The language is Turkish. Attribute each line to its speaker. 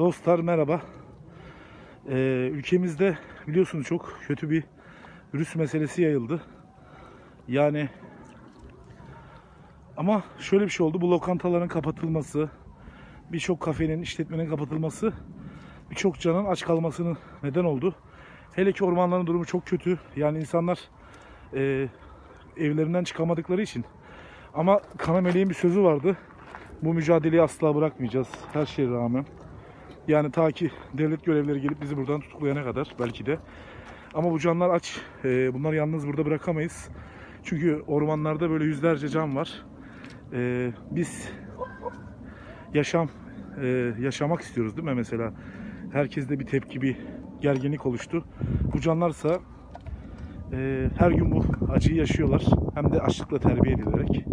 Speaker 1: Dostlar merhaba. Ee, ülkemizde biliyorsunuz çok kötü bir virüs meselesi yayıldı. Yani ama şöyle bir şey oldu. Bu lokantaların kapatılması, birçok kafenin, işletmenin kapatılması birçok canın aç kalmasını neden oldu. Hele ki ormanların durumu çok kötü. Yani insanlar e, evlerinden çıkamadıkları için. Ama Kana Meleğin bir sözü vardı. Bu mücadeleyi asla bırakmayacağız her şeye rağmen. Yani ta ki devlet görevlileri gelip bizi buradan tutuklayana kadar belki de. Ama bu canlar aç. Ee, bunları yalnız burada bırakamayız. Çünkü ormanlarda böyle yüzlerce can var. Ee, biz yaşam e, yaşamak istiyoruz değil mi mesela? Herkeste bir tepki, bir gerginlik oluştu. Bu canlarsa e, her gün bu acıyı yaşıyorlar. Hem de açlıkla terbiye edilerek.